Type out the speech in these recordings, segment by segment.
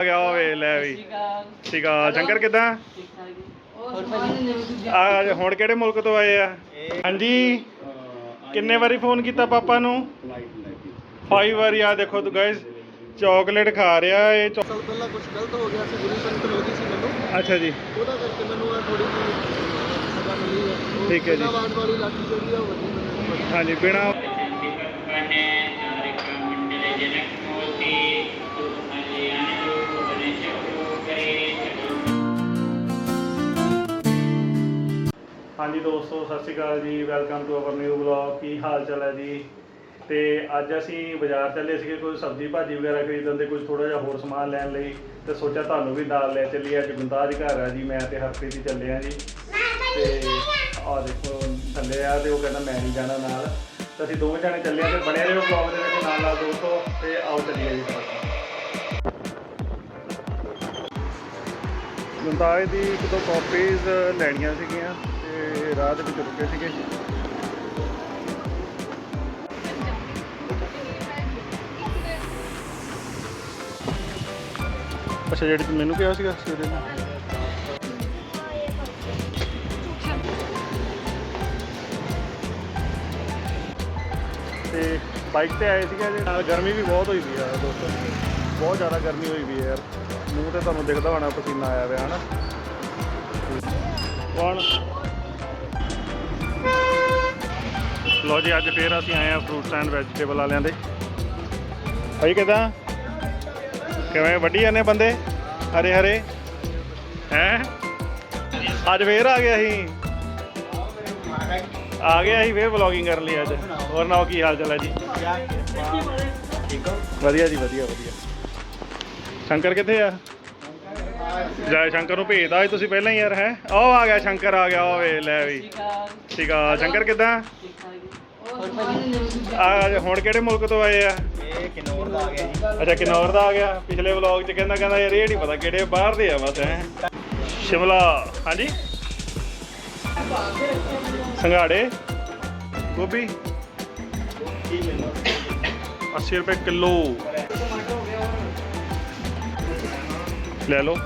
ਆ ਗਿਆ ਹੋਵੇ ਲੈ ਵੀ। ਠੀਕ ਆ ਸ਼ੰਕਰ ਕਿਦਾਂ? ਆ ਹੁਣ ਕਿਹੜੇ ਮੁਲਕ ਤੋਂ ਆਏ ਆ? ਹਾਂਜੀ। ਕਿੰਨੇ ਵਾਰੀ ਫੋਨ ਕੀਤਾ ਪਾਪਾ ਨੂੰ? 5 ਵਾਰੀ ਆ ਦੇਖੋ ਤੂੰ ਗਾਇਸ ਚਾਕਲੇਟ ਖਾ ਰਿਹਾ ਇਹ ਚੌ- ਸਾਲ ਪਹਿਲਾਂ ਕੁਝ ਗਲਤ ਹੋ ਗਿਆ ਸੀ ਗੁਰੂ ਸੰਗਤ ਮਿਲਦੀ ਸੀ ਮੈਨੂੰ। ਅੱਛਾ ਜੀ। ਉਹਦਾ ਕਰਕੇ ਮੈਨੂੰ ਇਹ ਥੋੜੀ ਜਿਹੀ ਸਜ਼ਾ ਮਿਲੀ ਹੈ ਉਹ ਠੀਕ ਹੈ ਜੀ। ਬਿਨਾਂ ਵਾਂਡ ਵਾਲੀ ਲਾਠੀ ਜਿਹੜੀ ਆ ਉਹ ਵੱਡੀ ਮੈਨੂੰ। ਹਾਂਜੀ ਬਿਨਾ ਹਾਂਜੀ ਦੋਸਤੋ, ਸਤਿ ਸ਼੍ਰੀ ਅਕਾਲ ਜੀ। Welcome to our new vlog ਕੀ ਹਾਲ ਚਾਲ ਹੈ ਜੀ? ਤੇ ਅੱਜ ਅਸੀਂ ਬਾਜ਼ਾਰ ਚੱਲੇ ਸੀਗੇ ਕੋਈ ਸਬਜ਼ੀ ਭਾਜੀ ਵਗੈਰਾ ਖਰੀਦਣ ਤੇ ਕੁਝ ਥੋੜਾ ਜਿਹਾ ਹੋਰ ਸਮਾਨ ਲੈਣ ਲਈ। ਤੇ ਸੋਚਿਆ ਤੁਹਾਨੂੰ ਵੀ ਨਾਲ ਲੈ ਚੱਲੀਏ। ਅੱਜ ਗੁੰਦਾਜ ਘਰ ਆ ਜੀ, ਮੈਂ ਤੇ ਹਰਪ੍ਰੀਤ ਹੀ ਚੱਲੇ ਆ ਜੀ। ਤੇ ਆ ਦੇਖੋ, ਥੱਲੇ ਆ ਤੇ ਉਹ ਕਹਿੰਦਾ ਮੈਂ ਨਹੀਂ ਜਾਣਾ ਨਾਲ। ਤੇ ਅਸੀਂ ਦੋਵੇਂ ਜਾਣੇ ਚੱਲੇ ਆ ਤੇ ਬਣਿਆ ਰਹੋ ਵਲੌਗ ਦੇ ਵਿੱਚ ਨਾਲ ਨਾਲ ਦੋਸਤੋ। ਤੇ ਆਓ ਚੱਲੀਏ ਜੀ ਫਟਾਫਟ। ਗੁੰਦਾਜ ਦੀ ਇੱਕ ਦੋ ਕਾਪੀਜ਼ ਲੈਣੀਆਂ ਸੀਗੀਆਂ। ਤੇ ਰਾਹ ਦੇ ਵਿੱਚ ਰੁਕੇ ਸੀਗੇ ਅੱਛਾ, ਜਿਹੜੀ ਤੂੰ ਮੈਨੂੰ ਕਿਹਾ ਸੀਗਾ, ਸਵੇਰੇ ਨੂੰ ਤੇ ਬਾਈਕ ਤੇ ਆਏ ਸੀਗੇ ਜੀ ਨਾਲ ਗਰਮੀ ਵੀ ਬਹੁਤ ਹੋਈ ਪਈ ਯਾਰ ਦੋਸਤੋ। ਬਹੁਤ ਜ਼ਿਆਦਾ ਗਰਮੀ ਹੋਈ ਵੀ ਹੈ ਯਾਰ। ਮੂੰਹ ਤੇ ਤੁਹਾਨੂੰ ਦਿਖਦਾ ਹੋਣਾ, ਪਸੀਨਾ ਆਇਆ ਪਿਆ, ਹਨਾ। ਕੌਣ? ਲੋ ਜੀ, ਅੱਜ ਫੇਰ ਅਸੀਂ ਆਏ ਆ ਫਰੂਟਸ ਐਂਡ ਵੈਜੀਟੇਬਲ ਵਾਲਿਆਂ ਦੇ। ਭਾਈ ਕਿਦਾਂ? ਕਿਵੇਂ? ਵੱਢੀ ਜਾਂਦੇ ਬੰਦੇ? ਹਰੇ ਹਰੇ? ਹੈ? ਅੱਜ ਫੇਰ ਆ ਗਏ ਅਸੀਂ। ਆ ਗਏ ਅਸੀਂ ਫੇਰ ਵਲੌਗਿੰਗ ਕਰਨ ਲਈ ਅੱਜ। ਹੋਰ ਨਾਓ ਕੀ ਹਾਲ ਚਾਲ ਹੈ ਜੀ? ਵਧੀਆ ਜੀ, ਵਧੀਆ ਵਧੀਆ। ਸ਼ੰਕਰ ਕਿੱਥੇ ਆ? ਜੈ ਸ਼ੰਕਰ ਨੂੰ ਭੇਜਦਾ ਸੀ ਤੁਸੀਂ ਪਹਿਲਾਂ ਹੀ ਯਾਰ, ਹੈ? ਉਹ ਆ ਗਿਆ, ਸ਼ੰਕਰ ਆ ਗਿਆ ਓਏ ਲੈ ਵੀ। ਠੀਕ ਆ, ਸ਼ੰਕਰ ਕਿੱਦਾਂ? ਆ ਹੁਣ ਕਿਹੜੇ ਮੁਲਕ ਤੋਂ ਆਏ ਆ? ਇਹ ਕਿਨੌਰ ਦਾ ਆ ਗਿਆ ਜੀ। ਅੱਛਾ ਕਿਨੌਰ ਦਾ ਆ ਗਿਆ। ਪਿਛਲੇ ਵਲੌਗ 'ਚ ਕਹਿੰਦਾ ਕਹਿੰਦਾ ਯਾਰ ਇਹ ਨਹੀਂ ਪਤਾ ਕਿਹੜੇ ਬਾਹਰ ਦੇ ਆ ਬਸ ਹੈ? ਸ਼ਿਮਲਾ। ਹਾਂਜੀ? ਸੰਘਾੜੇ। ਗੋਭੀ। 80 ਰੁਪਏ ਕਿਲੋ। ਲੈ ਲਓ।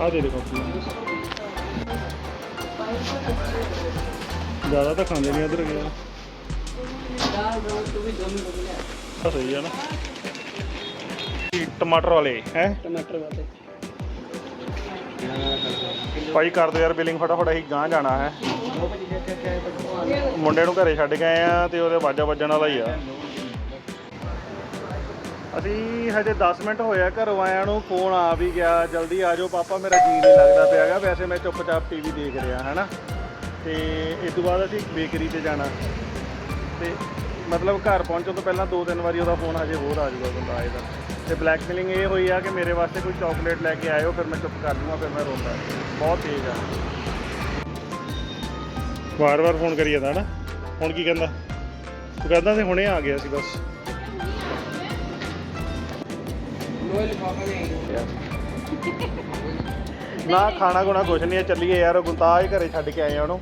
ਆ ਦੇ ਦੇ ਕਾਪੀ ਜ਼ਿਆਦਾ ਤਾਂ ਖਾਂਦੇ ਨਹੀਂ ਅਦਰ ਗਿਆ ਆ ਸਹੀ ਆ ਨਾ। ਇਹ ਟਮਾਟਰ ਵਾਲੇ ਹੈ? ਟਮਾਟਰ ਵਾਲੇ। ਭਾਈ ਕਰ ਦਿਓ ਯਾਰ ਬਿਲਿੰਗ ਫਟਾਫਟ ਅਸੀਂ ਗਾਂ ਜਾਣਾ ਹੈ। ਮੁੰਡੇ ਨੂੰ ਘਰੇ ਛੱਡ ਗਏ ਆ ਤੇ ਉਹਦੇ ਵਾਜਾ ਵੱਜਣ ਵਾਲਾ ਹੀ ਆ। ਅਸੀਂ ਹਜੇ 10 ਮਿੰਟ ਹੋਇਆ ਘਰੋਂ ਆਇਆਂ ਨੂੰ ਫੋਨ ਆ ਵੀ ਗਿਆ। ਜਲਦੀ ਆ ਜਾਓ, ਪਾਪਾ, ਮੇਰਾ ਜੀ ਨਹੀਂ ਲੱਗਦਾ ਪਿਆਗਾ ਵੈਸੇ ਮੈਂ ਚੁੱਪਚਾਪ ਟੀਵੀ ਦੇਖ ਰਿਹਾ, ਹੈਨਾ? ਤੇ ਇਸ ਤੋਂ ਬਾਅਦ ਅਸੀਂ ਬੇਕਰੀ ਤੇ ਜਾਣਾ। ਤੇ ਮਤਲਬ ਘਰ ਪਹੁੰਚਣ ਤੋਂ ਪਹਿਲਾਂ ਦੋ ਤਿੰਨ ਵਾਰੀ ਉਹਦਾ ਫੋਨ ਹਜੇ ਹੋਰ ਆ ਜਾਊਗਾ ਬੰਦਾ ਆਏਗਾ। ਤੇ ਬਲੈਕਮੇਲਿੰਗ ਇਹ ਹੋਈ ਆ ਕਿ ਮੇਰੇ ਵਾਸਤੇ ਕੋਈ ਚਾਕਲੇਟ ਲੈ ਕੇ ਆਇਓ, ਫਿਰ ਮੈਂ ਚੁੱਪ ਕਰ ਲੂੰਗਾ ਫਿਰ ਮੈਂ ਰੋਂਦਾ। ਬਹੁਤ ਤੇਜ਼ ਆ। ਵਾਰ-ਵਾਰ ਫੋਨ ਕਰੀ ਜਾਂਦਾ ਨਾ ਹੁਣ ਕੀ ਕਹਿੰਦਾ? ਤੂੰ ਕਹਿੰਦਾ ਸੀ ਹੁਣੇ ਆ ਗਿਆ ਸੀ, ਬਸ। ਨਾ, ਖਾਣਾ ਗੁਣਾ ਕੁਛ ਨਹੀਂ ਹੈ, ਚੱਲੀਏ ਯਾਰ, ਗੁੰਤਾਜ ਘਰੇ ਛੱਡ ਕੇ ਆਏ ਆ ਉਹਨੂੰ।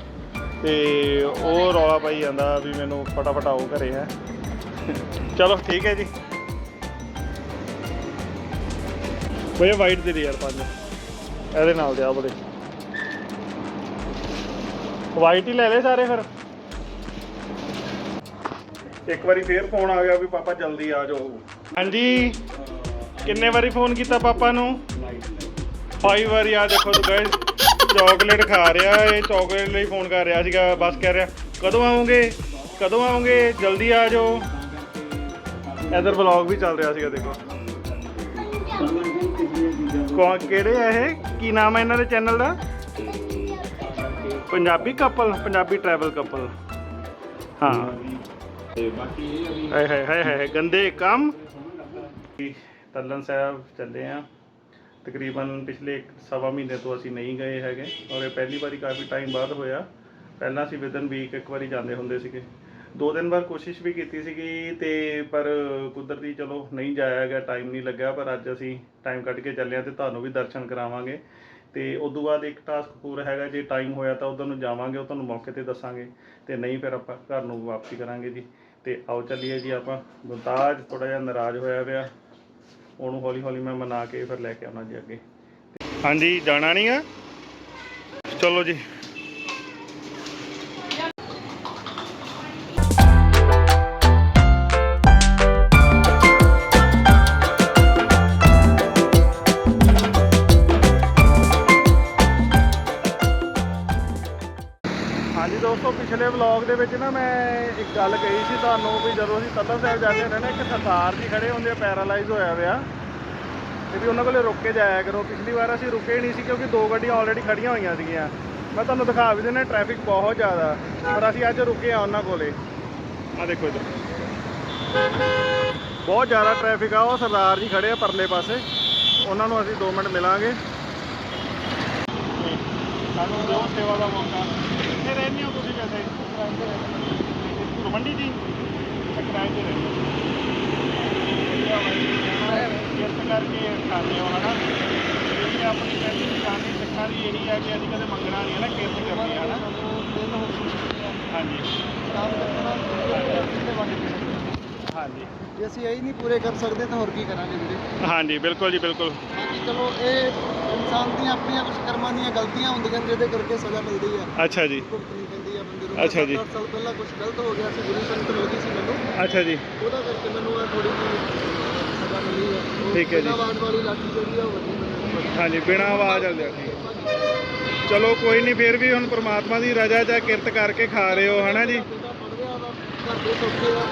ਤੇ ਉਹ ਰੌਲਾ ਪਾਈ ਜਾਂਦਾ ਵੀ ਮੈਨੂੰ ਫਟਾਫਟ ਆਓ ਘਰੇ, ਹੈ। ਚਲੋ, ਠੀਕ ਹੈ ਜੀ। ਬਈ ਵਾਈਟ ਦੇ ਦੇ ਯਾਰ ਪੰਜ। ਇਹਦੇ ਨਾਲ ਦੇ ਆ ਬੜੇ। ਵਾਈਟ ਹੀ ਲੈ ਲੈ ਸਾਰੇ ਫਿਰ। ਇੱਕ ਵਾਰੀ ਫੇਰ ਫੋਨ ਆ ਗਿਆ ਵੀ ਪਾਪਾ ਜਲਦੀ ਆ ਜਾਓ। ਹਾਂਜੀ। ਕਿੰਨੇ ਵਾਰੀ ਫੋਨ ਕੀਤਾ ਪਾਪਾ ਨੂੰ? 5 ਵਾਰੀ ਆ ਦੇਖੋ ਤੂੰ ਗਾਇਸ ਚਾਕਲੇਟ ਖਾ ਰਿਹਾ ਇਹ ਚਾਕਲੇਟ ਲਈ ਫੋਨ ਕਰ ਰਿਹਾ ਸੀਗਾ, ਬਸ ਕਹਿ ਰਿਹਾ, ਕਦੋਂ ਆਉਂਗੇ ਕਦੋਂ ਆਉਂਗੇ ਜਲਦੀ ਆ ਜਾਓ। ਇਧਰ ਵਲੌਗ ਵੀ ਚੱਲ ਰਿਹਾ ਸੀਗਾ, ਦੇਖੋ। ਕੌਣ, ਕਿਹੜੇ ਆ ਇਹ? ਕੀ ਨਾਮ ਹੈ ਇਹਨਾਂ ਦੇ ਚੈਨਲ ਦਾ? Punjabi couple Punjabi travel couple ਹਾਂ। ਤੇ ਬਾਕੀ ਇਹ ਹਾਏ ਹਾਏ ਹਾਏ, ਗੰਦੇ ਕੰਮ। ਤਲਨ ਸਾਹਿਬ ਚੱਲੇ ਆ। ਤਕਰੀਬਨ ਪਿਛਲੇ ਇੱਕ ਸਵਾ ਮਹੀਨੇ ਤੋਂ ਅਸੀਂ ਨਹੀਂ ਗਏ ਹੈਗੇ ਔਰ ਇਹ ਪਹਿਲੀ ਵਾਰੀ ਕਾਫੀ ਟਾਈਮ ਬਾਅਦ ਹੋਇਆ। ਪਹਿਲਾਂ ਅਸੀਂ ਵਿਦਨ ਵੀਕ ਇੱਕ ਵਾਰੀ ਜਾਂਦੇ ਹੁੰਦੇ ਸੀਗੇ। ਦੋ ਦਿਨ ਬਾਅਦ ਕੋਸ਼ਿਸ਼ ਵੀ ਕੀਤੀ ਸੀਗੀ ਤੇ ਪਰ ਕੁਦਰਤੀ ਚਲੋ ਨਹੀਂ ਜਾਇਆ ਗਿਆ ਟਾਈਮ ਨਹੀਂ ਲੱਗਿਆ, ਪਰ ਅੱਜ ਅਸੀਂ ਟਾਈਮ ਕੱਢ ਕੇ ਚੱਲੇ ਆ ਤੇ ਤੁਹਾਨੂੰ ਵੀ ਦਰਸ਼ਨ ਕਰਾਵਾਂਗੇ। ਤੇ ਉਸ ਤੋਂ ਬਾਅਦ ਇੱਕ ਟਾਸਕ ਪੂਰਾ ਹੈਗਾ, ਜੇ ਟਾਈਮ ਹੋਇਆ ਤਾਂ ਉਧਰ ਨੂੰ ਜਾਵਾਂਗੇ, ਉਹ ਤੁਹਾਨੂੰ ਮੌਕੇ ਤੇ ਦੱਸਾਂਗੇ। ਤੇ ਨਹੀਂ ਫਿਰ ਆਪਾਂ ਘਰ ਨੂੰ ਵਾਪਸੀ ਕਰਾਂਗੇ ਜੀ। ਤੇ ਆਓ ਚੱਲੀਏ ਜੀ ਆਪਾਂ। ਗੁਲਤਾਜ ਥੋੜਾ ਜਿਹਾ ਨਾਰਾਜ਼ ਹੋਇਆ ਪਿਆ। ਉਹਨੂੰ ਹੌਲੀ ਹੌਲੀ ਮੈਂ ਮਨਾ ਕੇ ਫਿਰ ਲੈ ਕੇ ਆਉਣਾ ਜੀ ਅੱਗੇ। ਹਾਂਜੀ, ਜਾਣਾ ਨਹੀਂ ਆ? ਚਲੋ ਜੀ। ਹਾਂਜੀ ਦੋਸਤੋ, ਪਿਛਲੇ ਵਲੌਗ ਦੇ ਵਿੱਚ ਨਾ ਮੈਂ ਇੱਕ ਗੱਲ ਕਹੀ ਸੀ ਤੁਹਾਨੂੰ ਵੀ ਜਦੋਂ ਅਸੀਂ ਤੱਤਰ ਸਾਹਿਬ ਜਾਂਦੇ ਹੁੰਦੇ ਨਾ, ਇੱਕ ਸਰਦਾਰ ਜੀ ਖੜੇ ਹੁੰਦੇ ਆ ਪੈਰਾਲਾਈਜ਼ ਹੋਇਆ ਹੋਇਆ ਤੇ ਵੀ ਉਹਨਾਂ ਕੋਲੇ ਰੁਕ ਕੇ ਜਾਇਆ ਕਰੋ। ਪਿਛਲੀ ਵਾਰ ਅਸੀਂ ਰੁਕੇ ਨਹੀਂ ਸੀ ਕਿਉਂਕਿ ਦੋ ਗੱਡੀਆਂ ਆਲਰੇਡੀ ਖੜੀਆਂ ਹੋਈਆਂ ਸੀਗੀਆਂ। ਮੈਂ ਤੁਹਾਨੂੰ ਦਿਖਾ ਵੀ ਦਿੰਦਾ ਟ੍ਰੈਫਿਕ ਬਹੁਤ ਜ਼ਿਆਦਾ। ਪਰ ਅਸੀਂ ਅੱਜ ਰੁਕੇ ਆ ਉਹਨਾਂ ਕੋਲੇ। ਆ ਦੇਖੋ ਇੱਧਰ। ਬਹੁਤ ਜ਼ਿਆਦਾ ਟ੍ਰੈਫਿਕ ਆ, ਉਹ ਸਰਦਾਰ ਜੀ ਖੜੇ ਆ ਪਰਲੇ ਪਾਸੇ। ਉਹਨਾਂ ਨੂੰ ਅਸੀਂ 2 ਮਿੰਟ ਮਿਲਾਂਗੇ। ਸਾਨੂੰ ਦਿਓ ਸੇਵਾ ਦਾ ਮੌਕਾ। ਕਿੱਥੇ ਰਹਿੰਦੇ ਹੋ ਤੁਸੀਂ ਵੈਸੇ? ਰਮੰਡੀ ਜੀ? ਕਿਰਾਏ ਤੇ ਰਹਿੰਦੇ। ਕਿਰਤ ਕਰਕੇ ਹੋ ਹਨਾ? ਇਹ ਆਪਣੀ ਪਹਿਲੀ ਨਿਸ਼ਾਨੀ ਸਿੱਖਾਂ ਦੀ ਇਹੀ ਹੈ ਕਿ ਅਸੀਂ ਕਦੇ ਮੰਗਣਾ ਨਹੀਂ ਹੈ ਨਾ ਕਿਰਤ ਕਰਨੀ ਹੈ ਨਾ ਹਾਂਜੀ। ਹਾਂਜੀ। ਜੇ ਅਸੀਂ ਇਹ ਨਹੀਂ ਪੂਰੇ ਕਰ ਸਕਦੇ ਤਾਂ ਹੋਰ ਕੀ ਕਰਾਂਗੇ ਵੀਰੇ? ਹਾਂਜੀ ਬਿਲਕੁਲ ਜੀ ਬਿਲਕੁਲ। ਬਾਕੀ ਚਲੋ ਇਹ ਇਨਸਾਨ ਦੀਆਂ ਆਪਣੀਆਂ ਕੁਝ ਕਰਮਾਂ ਦੀਆਂ ਗਲਤੀਆਂ ਹੁੰਦੀਆਂ ਜਿਹਦੇ ਕਰਕੇ ਸਜ਼ਾ ਮਿਲਦੀ ਆ। ਅੱਛਾ ਜੀ। ਭੁਗਤਣੀ ਪੈਂਦੀ ਆ ਬੰਦੇ ਨੂੰ। ਅੱਛਾ ਜੀ। 10 ਸਾਲ ਪਹਿਲਾਂ ਕੁਝ ਗਲਤ ਹੋ ਗਿਆ ਸੀ ਗੁਰੂ ਸੰਗਤ ਮਿਲ ਗਈ ਸੀ ਮੈਨੂੰ। ਅੱਛਾ ਜੀ। ਉਹਦਾ ਕਰਕੇ ਮੈਨੂੰ ਆ ਥੋੜੀ ਜਿਹੀ ਸਜ਼ਾ ਮਿਲੀ ਆ। ਉਹ ਠੀਕ ਹੈ ਜੀ। ਬਿਨਾਂ ਵਾਟ ਵਾਲੀ ਲਾਠੀ ਜਿਹੜੀ ਆ ਉਹ ਵੱਡੀ ਮੈਨੂੰ ਹਾਂਜੀ ਬਿਨਾ ਆਵਾਜ਼ ਆਉਂਦੇ ਠੀਕ ਚਲੋ ਕੋਈ ਨਹੀਂ ਫਿਰ ਵੀ ਹੁਣ ਪ੍ਰਮਾਤਮਾ ਦੀ ਰਜ਼ਾ ਚ ਕਿਰਤ ਕਰਕੇ ਖਾ ਰਹੇ ਹੋ ਹਨਾ ਜੀ? ਰਿਹਾ ਵਾ ਘਰ ਦੇ ਸੌਖੇ ਆ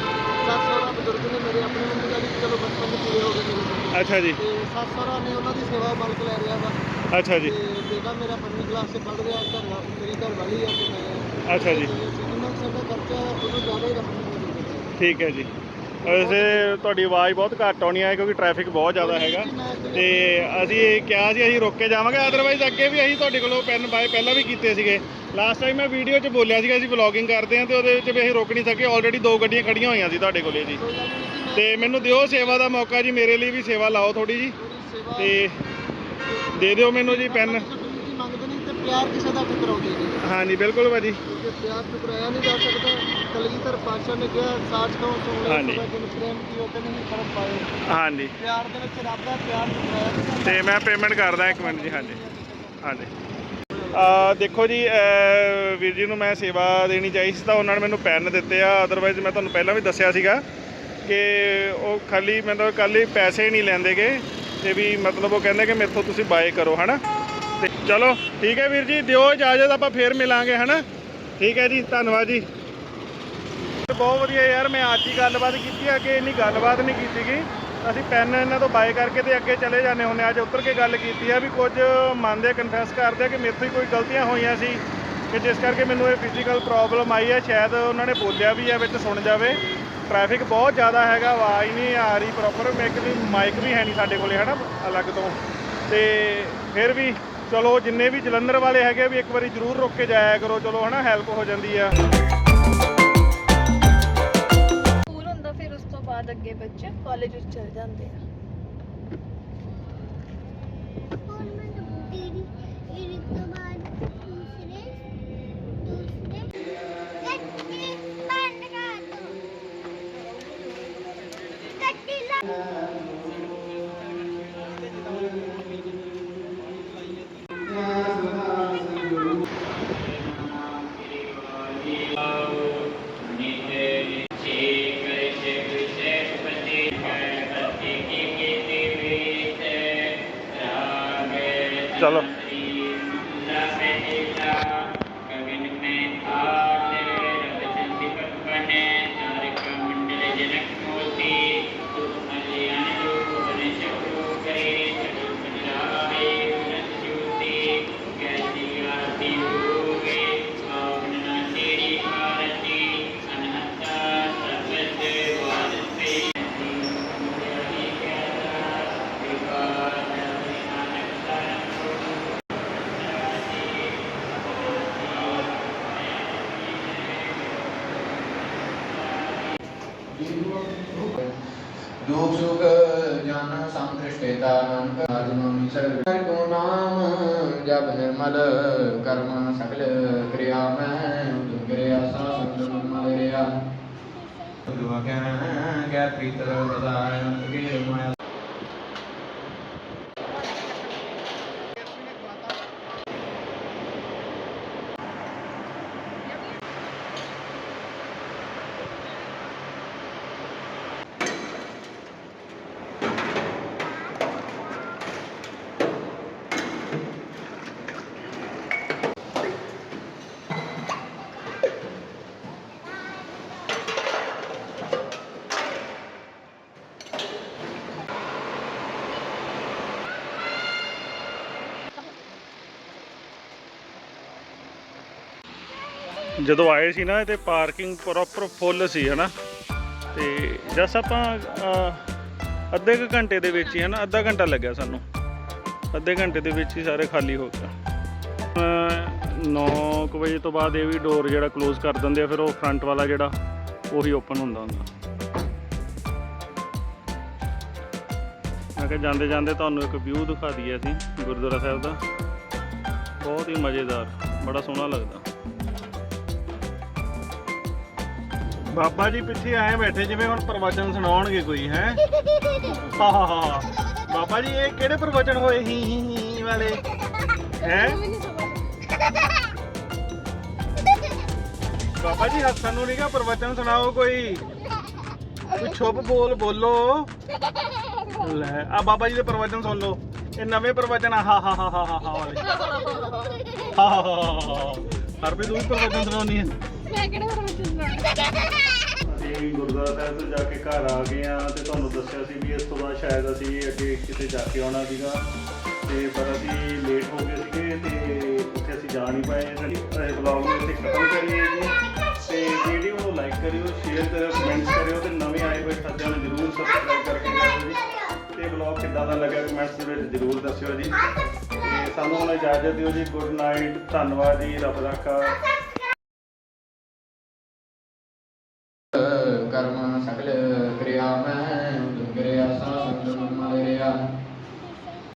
ਸੱਸ ਬਜ਼ੁਰਗ ਨੇ ਮੇਰੇ ਆਪਣੇ ਮੰਮੀ ਦਾ ਵੀ ਚਲੋ ਬਚਪਨ ਚ ਪੂਰੇ ਹੋ ਗਏ ਮੇਰੇ ਅੱਛਾ ਜੀ। ਤੇ ਸੱਸ ਸਹੁਰਾ ਨੇ ਉਹਨਾਂ ਦੀ ਸੇਵਾ ਮਾਲਕ ਲੈ ਰਿਹਾ ਵਾ। ਅੱਛਾ ਜੀ। ਤੇ ਬੇਟਾ ਮੇਰਾ ਪੰਜਵੀਂ ਕਲਾਸ 'ਚ ਪੜ੍ਹ ਰਿਹਾ ਘਰ ਵਾ- ਮੇਰੀ ਘਰ ਵਾਲੀ ਆ ਤੇ ਮੈਂ ਅੱਛਾ ਜੀ। ਜਿੰਨਾ ਕੁ ਸਾਡਾ ਖਰਚਾ ਉਹਨੂੰ ਜ਼ਿਆਦਾ ਹੀ ਰੱਖਣਾ ਠੀਕ ਹੈ ਜੀ। ਵੈਸੇ ਤੁਹਾਡੀ ਆਵਾਜ਼ ਬਹੁਤ ਘੱਟ ਆਉਣੀ ਹੈ ਕਿਉਂਕਿ ਟ੍ਰੈਫਿਕ ਬਹੁਤ ਜ਼ਿਆਦਾ ਹੈਗਾ। ਤੇ ਅਸੀਂ ਇਹ ਕਿਹਾ ਸੀ ਅਸੀਂ ਰੁਕ ਕੇ ਜਾਵਾਂਗੇ ਅਦਰਵਾਈਜ਼ ਅੱਗੇ ਵੀ ਅਸੀਂ ਤੁਹਾਡੇ ਕੋਲੋਂ ਪੈਨ ਬਾਏ ਪਹਿਲਾਂ ਵੀ ਕੀਤੇ ਸੀਗੇ। ਲਾਸਟ ਟਾਈਮ ਮੈਂ ਵੀਡੀਓ 'ਚ ਬੋਲਿਆ ਸੀਗਾ ਅਸੀਂ ਵਲੌਗਿੰਗ ਕਰਦੇ ਹਾਂ ਤੇ ਉਹਦੇ ਵਿੱਚ ਵੀ ਅਸੀਂ ਰੁਕ ਨਹੀਂ ਸਕੇ ਆਲਰੇਡੀ ਦੋ ਗੱਡੀਆਂ ਖੜੀਆਂ ਹੋਈਆਂ ਸੀ ਤੁਹਾਡੇ ਕੋਲੇ ਜੀ। ਤੇ ਮੈਨੂੰ ਦਿਓ ਸੇਵਾ ਦਾ ਮੌਕਾ ਜੀ ਮੇਰੇ ਲਈ ਵੀ ਸੇਵਾ ਲਾਓ ਥੋੜੀ ਜੀ। ਤੇ ਦੇ ਦਿਓ ਮੈਨੂੰ ਜੀ ਪੈਨ ਮੰਗਦੇ ਨਹੀਂ ਤੇ ਪਿਆਰ ਕਿਸੇ ਦਾ ਠੁਕਰਾਉਂਦੇ ਨਹੀਂ। ਹਾਂਜੀ ਬਿਲਕੁਲ ਭਾਜੀ। ਕਿਉਂਕਿ ਪਿਆਰ ਠੁਕਰਾਇਆ ਨਹੀਂ ਜਾ ਸਕਦਾ ਕਲਗੀਧਰ ਪਾਤਸ਼ਾਹ ਨੇ ਕਿਹਾ ਸਾਚ ਕਹੋ ਸੁਣ ਲੈ ਹਾਂਜੀ। ਸਦਾ ਜਿਨ ਪ੍ਰੇਮ ਕੀ ਉਹ ਕਹਿੰਦੇ ਨਹੀਂ ਫ਼ਰਕ ਪਾਏ ਹਾਂਜੀ। ਪਿਆਰ ਦੇ ਵਿੱਚ ਰੱਬ ਦਾ ਪਿਆਰ ਠੁਕਰਾਇਆ ਨਹੀਂ ਜਾਂਦਾ। ਤੇ ਮੈਂ ਪੇਮੈਂਟ ਕਰਦਾ ਇੱਕ ਮਿੰਟ ਜੀ ਹਾਂਜੀ। ਹਾਂਜੀ। ਦੇਖੋ ਜੀ ਵੀਰ ਜੀ ਨੂੰ ਮੈਂ ਸੇਵਾ ਦੇਣੀ ਚਾਹੀ ਸੀ ਤਾਂ ਉਹਨਾਂ ਨੇ ਮੈਨੂੰ ਪੈਨ ਦਿੱਤੇ ਆ। ਅਦਰਵਾਈਜ਼ ਮੈਂ ਤੁਹਾਨੂੰ ਪਹਿਲਾਂ ਵੀ ਦੱਸਿਆ ਸੀਗਾ ਕਿ ਉਹ ਖਾਲੀ ਮਤਲਬ ਕੱਲ ਹੀ ਪੈਸੇ ਨਹੀਂ ਲੈਂਦੇਗੇ ਤੇ ਵੀ ਮਤਲਬ ਉਹ ਕਹਿੰਦੇ ਕਿ ਮੇਥੋਂ ਤੁਸੀਂ ਬਾਏ ਕਰੋ, ਹਨਾ? ਤੇ ਚਲੋ, ਠੀਕ ਹੈ ਵੀਰ ਜੀ, ਦਿਓ ਇਜਾਜ਼ਤ, ਆਪਾਂ ਫੇਰ ਮਿਲਾਂਗੇ, ਹਨਾ? ਠੀਕ ਹੈ ਜੀ, ਧੰਨਵਾਦ ਜੀ। ਬਹੁਤ ਵਧੀਆ ਯਾਰ, ਮੈਂ ਅੱਜ ਹੀ ਗੱਲਬਾਤ ਕੀਤੀ ਹੈ ਅੱਗੇ ਇੰਨੀ ਗੱਲਬਾਤ ਨਹੀਂ ਕੀਤੀ ਗਈ ਅਸੀਂ ਪੈਨ ਇਹਨਾਂ ਤੋਂ ਬਾਏ ਕਰਕੇ ਤੇ ਅੱਗੇ ਚਲੇ ਜਾਂਦੇ ਹੁੰਦੇ ਹਾਂ। ਅੱਜ ਉੱਤਰ ਕੇ ਗੱਲ ਕੀਤੀ ਆ ਵੀ ਕੁਝ ਮੰਨਦੇ ਕਨਫੈਸ ਕਰਦੇ ਆ ਕਿ ਮੇਰੇ ਤੋਂ ਹੀ ਕੋਈ ਗਲਤੀਆਂ ਹੋਈਆਂ ਸੀ ਕਿ ਜਿਸ ਕਰਕੇ ਮੈਨੂੰ ਇਹ ਫਿਜ਼ੀਕਲ ਪ੍ਰੋਬਲਮ ਆਈ ਹੈ ਸ਼ਾਇਦ ਉਹਨਾਂ ਨੇ ਬੋਲਿਆ ਵੀ ਹੈ ਵਿੱਚ ਸੁਣ ਜਾਵੇ। ਟ੍ਰੈਫਿਕ ਬਹੁਤ ਜ਼ਿਆਦਾ ਹੈਗਾ, ਆਵਾਜ਼ ਨਹੀਂ ਆ ਰਹੀ ਪ੍ਰੋਪਰ ਮੈਕ ਮਾਈਕ ਵੀ ਹੈ ਨਹੀਂ ਸਾਡੇ ਕੋਲੇ, ਹਨਾ, ਅਲੱਗ ਤੋਂ। ਤੇ ਫਿਰ ਵੀ ਚਲੋ, ਜਿੰਨੇ ਵੀ ਜਲੰਧਰ ਵਾਲੇ ਹੈਗੇ ਵੀ ਇੱਕ ਵਾਰੀ ਜ਼ਰੂਰ ਰੁਕ ਕੇ ਜਾਇਆ ਕਰੋ। ਚਲੋ, ਹਨਾ ਹੈਲਪ ਹੋ ਜਾਂਦੀ ਆ। ਬਾਅਦ ਅੱਗੇ ਬੱਚੇ ਕਾਲਜ ਵਿੱਚ ਚਲ ਜਾਂਦੇ ਆ। ਦੁਖ ਸੁਖ ਜਨ ਸੰਤ੍ਰਿਸ਼ਟੇਤਾ ਨਾਨਕ ਆਜਮਾਮੀ ਸਗਲ ਕੋ ਨਾਮ ਜਪ ਨਿਰਮਲ ਕਰਮ ਸਗਲ ਕਿਰਿਆ ਮੈਂ ਉਦਮ ਕਿਰਿਆ ਸਾ ਸੰਤ ਮਨ ਰਿਆ ਦੁਆ ਕਹਿ ਗੈ ਪ੍ਰੀਤਰ ਬਦਾਇ ਅਗੇ ਜਦੋਂ ਆਏ ਸੀ ਨਾ ਤੇ ਪਾਰਕਿੰਗ ਪ੍ਰੋਪਰ ਫੁੱਲ ਸੀ, ਹਨਾ? ਤੇ ਜਸ ਆਪਾਂ ਅੱਧੇ ਕੁ ਘੰਟੇ ਦੇ ਵਿੱਚ ਹੀ, ਹਨਾ? ਅੱਧਾ ਘੰਟਾ ਲੱਗਿਆ ਸਾਨੂੰ। ਅੱਧੇ ਘੰਟੇ ਦੇ ਵਿੱਚ ਹੀ ਸਾਰੇ ਖਾਲੀ ਹੋ ਗਏ 9 ਵਜੇ ਤੋਂ ਬਾਅਦ ਇਹ ਵੀ ਡੋਰ ਜਿਹੜਾ ক্লোਜ਼ ਕਰ ਦਿੰਦੇ ਆ, ਫਿਰ ਉਹ ਫਰੰਟ ਵਾਲਾ ਜਿਹੜਾ, ਉਹੀ ਓਪਨ ਹੁੰਦਾ ਹੁੰਦਾ। ਮੈਂ ਕਿਹਾ ਜਾਂਦੇ ਜਾਂਦੇ ਤੁਹਾਨੂੰ ਇੱਕ ਵਿਊ ਦਿਖਾ ਦਈਏ ਅਸੀਂ, ਗੁਰਦੁਆਰਾ ਸਾਹਿਬ ਦਾ। ਬਹੁਤ ਹੀ ਮਜ਼ੇਦਾਰ, ਬੜਾ ਸੋਹਣਾ ਲੱਗਦਾ। ਬਾਬਾ ਜੀ ਪਿੱਛੇ ਆਏ ਬੈਠੇ, ਜਿਵੇਂ ਹੁਣ ਪ੍ਰਵਚਨ ਸੁਣਾਉਣਗੇ ਕੋਈ, ਹੈ? ਹਾ ਹਾ ਬਾਬਾ ਜੀ, ਇਹ ਕਿਹੜੇ ਪ੍ਰਵਚਨ ਹੋਏ? ਹੀ ਹੀ ਹੀ ਵਾਲੇ? ਹੈ? ਬਾਬਾ ਜੀ, ਹੱਸਣ ਨੂੰ ਨਹੀਂਗਾ ਪ੍ਰਵਚਨ ਸੁਣਾਓ ਕੋਈ। ਕੋਈ ਛੁਪ ਬੋਲ ਬੋਲੋ। ਲੈ, ਆ ਬਾਬਾ ਜੀ ਦੇ ਪ੍ਰਵਚਨ ਸੁਣ ਲਓ। ਇਹ ਨਵੇਂ ਪ੍ਰਵਚਨ ਆ ਹਾ ਹਾ ਹਾ ਹਾ ਹਾ ਵਾਲੇ ਹਾ ਹਾ ਹਾ ਹਾ ਹਰਪੇ ਤੂੰ ਪ੍ਰਵਚਨ ਸੁਣਾਉਣੀ ਹੈ ਮੈਂ ਕਿਹੜੇ ਬਾਰੇ ਅਸੀਂ ਗੁਰਦੁਆਰਾ ਸਾਹਿਬ ਤੋਂ ਜਾ ਕੇ ਘਰ ਆ ਗਏ ਆ ਤੇ ਤੁਹਾਨੂੰ ਦੱਸਿਆ ਸੀ ਵੀ ਇਸ ਤੋਂ ਬਾਅਦ ਸ਼ਾਇਦ ਅਸੀਂ ਅੱਗੇ ਕਿਤੇ ਜਾ ਕੇ ਆਉਣਾ ਸੀਗਾ। ਤੇ ਪਰ ਅਸੀਂ ਲੇਟ ਹੋ ਗਏ ਸੀਗੇ ਤੇ ਉੱਥੇ ਅਸੀਂ ਜਾ ਨਹੀਂ ਪਾਏ। ਇਹ ਵਲੌਗ ਨੂੰ ਇੱਥੇ ਖਤਮ ਕਰੀਏ ਜੀ। ਤੇ ਵੀਡੀਓ ਨੂੰ ਲਾਈਕ ਕਰਿਓ ਸ਼ੇਅਰ ਕਰਿਓ ਕਮੈਂਟਸ ਕਰਿਓ ਤੇ ਨਵੇਂ ਆਏ ਹੋਏ ਸਾਥੀਆਂ ਨੂੰ ਜਰੂਰ ਸਬਸਕ੍ਰਾਈਬ ਕਰਕੇ ਜਾਇਓ ਜੀ। ਤੇ ਵਲੌਗ ਕਿੱਦਾਂ ਦਾ ਲੱਗਿਆ ਕਮੈਂਟਸ ਦੇ ਵਿੱਚ ਜਰੂਰ ਦੱਸਿਓ ਜੀ। ਤੇ ਸਾਨੂੰ ਹੁਣ ਇਜਾਜ਼ਤ ਦਿਓ ਜੀ। ਗੁੱਡ ਨਾਈਟ ਧੰਨਵਾਦ ਜੀ, ਰੱਬ ਰਾਖਾ